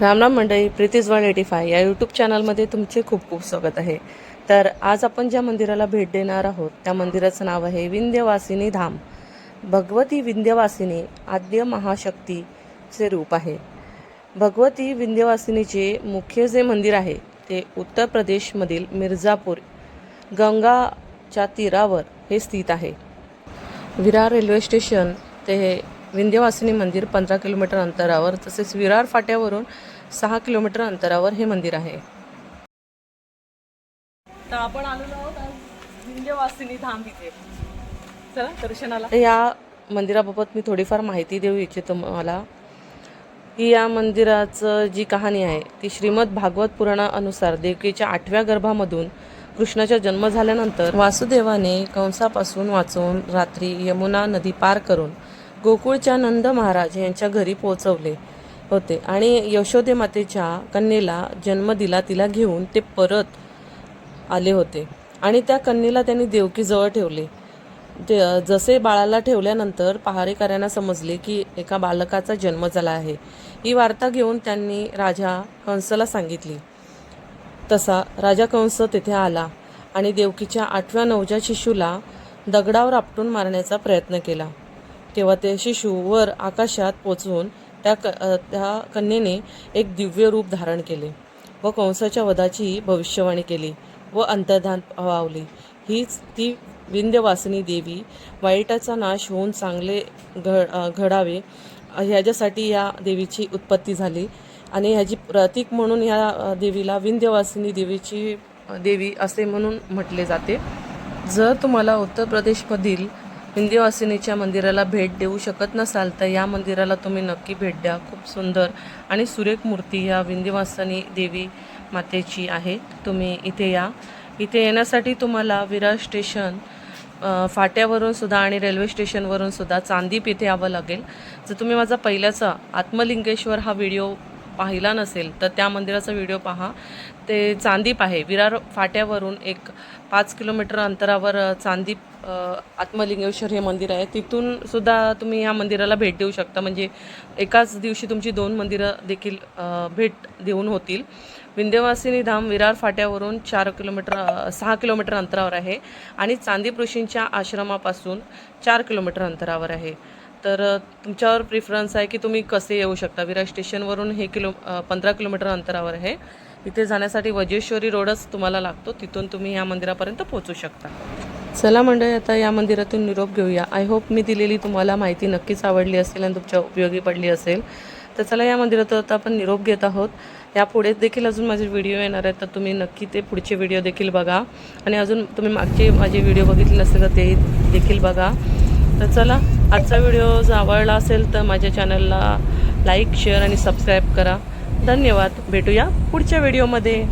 रामराम मंडळी प्रीतीजवाळ एटी फाय या यूट्यूब चॅनलमध्ये तुमचे खूप खूप स्वागत आहे. तर आज आपण ज्या मंदिराला भेट देणार आहोत त्या मंदिराचं नाव आहे विंध्यवासिनी धाम. भगवती विंध्यवासिनी आद्य महाशक्तीचे रूप आहे. भगवती विंध्यवासिनीचे मुख्य जे मंदिर आहे ते उत्तर प्रदेशमधील मिर्झापूर गंगाच्या तीरावर हे स्थित आहे. विरार रेल्वे स्टेशन ते विंध्यवासिनी मंदिर पंधरा किलोमीटर अंतरावर तसेच विरार फाट्यावरून सहा किलोमीटर अंतरावर हे मंदिर आहे. तर आपण आलेलो आहोत आज विंध्यवासिनी धाम इथे. चला दर्शनाला. या मंदिराबाबत मी थोडीफार माहिती देऊ इच्छितो मला की या मंदिराचं जी कहाणी आहे ती श्रीमद भागवत पुराणानुसार देवकीच्या आठव्या गर्भामधून कृष्णाचा जन्म झाल्यानंतर वासुदेवाने कंसापासून वाचवून रात्री यमुना नदी पार करून गोकुळच्या नंद महाराज यांच्या घरी पोहोचवले होते. आणि यशोदे मातेच्या कन्येला जन्म दिला तिला घेऊन ते परत आले होते. आणि त्या कन्येला त्यांनी देवकीजवळ ठेवले. ते जसे बाळाला ठेवल्यानंतर पहारेकऱ्यांना समजले की एका बालकाचा जन्म झाला आहे. ही वार्ता घेऊन त्यांनी राजा कंसला सांगितली. तसा राजा कंस तेथे आला आणि देवकीच्या आठव्या नवजात शिशूला दगडावर आपटून मारण्याचा प्रयत्न केला. तेव्हा ते शिशू वर आकाशात पोचवून त्या क त्या कन्येने एक दिव्य रूप धारण केले व कंसाच्या वधाची भविष्यवाणी केली व अंतर्धान पावली हीच ती विंध्यवासिनी देवी वाईटाचा नाश होऊन चांगले घड घडावे ह्याच्यासाठी या देवीची उत्पत्ती झाली आणि ह्याची प्रतीक म्हणून या देवीला विंध्यवासिनी देवीची देवी असे म्हणून म्हटले जाते. जर तुम्हाला उत्तर प्रदेशमधील विंध्यवासिनीच्या मंदिराला भेट देऊ शकत नसाल तर या मंदिराला तुम्ही नक्की भेट द्या. खूप सुंदर आणि सुरेख मूर्ती ह्या विंध्यवासिनी देवी मातेची आहे. तुम्ही इथे या. इथे येण्यासाठी तुम्हाला विरार स्टेशन फाट्यावरून सुद्धा आणि रेल्वे स्टेशनवरून सुद्धा चांदीप इथे यावं लागेल. जर तुम्ही माझा पहिल्याचा आत्मलिंगेश्वर हा व्हिडिओ पाहिला नसेल तर त्या मंदिराचा व्हिडिओ पहा. ते चांदीप आहे. विरार फाट्यावरून एक पाच किलोमीटर अंतरावर चांदीप आत्मलिंगेश्वर हे मंदिर आहे. तिथून सुद्धा तुम्ही या मंदिराला भेट देऊ शकता. म्हणजे एकाच दिवशी तुमची दोन मंदिरं देखील भेट देऊन होतील. विंध्यवासिनी धाम विरार फाट्यावरून चार किलोमीटर सहा किलोमीटर अंतरावर आहे. आणि चांदीप ऋषींच्या आश्रमापासून चार किलोमीटर अंतरावर आहे. तर तुमच्यावर प्रिफरन्स आहे की तुम्ही कसे येऊ शकता? विरार स्टेशनवरून हे किलो पंधरा किलोमीटर अंतरावर आहे. इथे जाण्यासाठी वजेश्वरी रोडच तुम्हाला लागतो. तिथून तुम्ही या मंदिरापर्यंत पोहोचू शकता. चला मंडळी आता या मंदिरातून निरोप घेऊया. आय होप मी दिलेली तुम्हाला माहिती नक्कीच आवडली असेल आणि तुमच्या उपयोगी पडली असेल. तर चला या मंदिरात आता आपण निरोप घेत आहोत. यापुढे देखील अजून माझे व्हिडिओ येणार आहेत. तर तुम्ही नक्की ते पुढचे व्हिडिओ देखील बघा. आणि अजून तुम्ही मागचे माझे व्हिडिओ बघितले असेल तर ते देखील बघा. तर चला आजचा व्हिडिओ जर आवडला असेल तर माझ्या चॅनलला लाईक शेअर आणि सबस्क्राईब करा. धन्यवाद. भेटूया पुढच्या व्हिडिओमध्ये